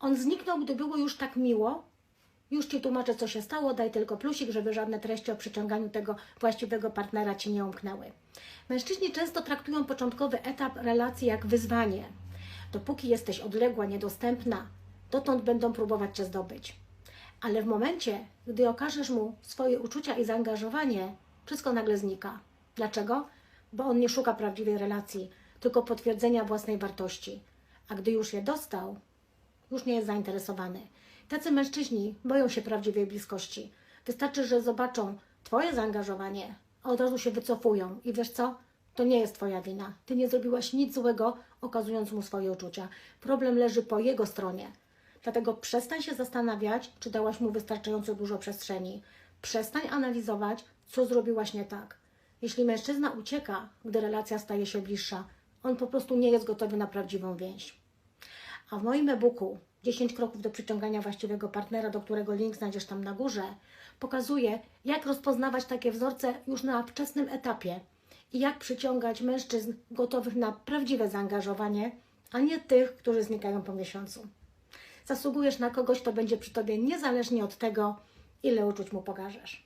On zniknął, gdy było już tak miło. Już ci tłumaczę, co się stało, daj tylko plusik, żeby żadne treści o przyciąganiu tego właściwego partnera ci nie umknęły. Mężczyźni często traktują początkowy etap relacji jak wyzwanie. Dopóki jesteś odległa, niedostępna, dotąd będą próbować cię zdobyć. Ale w momencie, gdy okażesz mu swoje uczucia i zaangażowanie, wszystko nagle znika. Dlaczego? Bo on nie szuka prawdziwej relacji, tylko potwierdzenia własnej wartości. A gdy już je dostał, już nie jest zainteresowany. Tacy mężczyźni boją się prawdziwej bliskości. Wystarczy, że zobaczą Twoje zaangażowanie, a od razu się wycofują. I wiesz co? To nie jest Twoja wina. Ty nie zrobiłaś nic złego, okazując mu swoje uczucia. Problem leży po jego stronie. Dlatego przestań się zastanawiać, czy dałaś mu wystarczająco dużo przestrzeni. Przestań analizować, co zrobiłaś nie tak. Jeśli mężczyzna ucieka, gdy relacja staje się bliższa, on po prostu nie jest gotowy na prawdziwą więź. A w moim e-booku 10 kroków do przyciągania właściwego partnera, do którego link znajdziesz tam na górze, pokazuję, jak rozpoznawać takie wzorce już na wczesnym etapie i jak przyciągać mężczyzn gotowych na prawdziwe zaangażowanie, a nie tych, którzy znikają po miesiącu. Zasługujesz na kogoś, kto będzie przy tobie niezależnie od tego, ile uczuć mu pokażesz.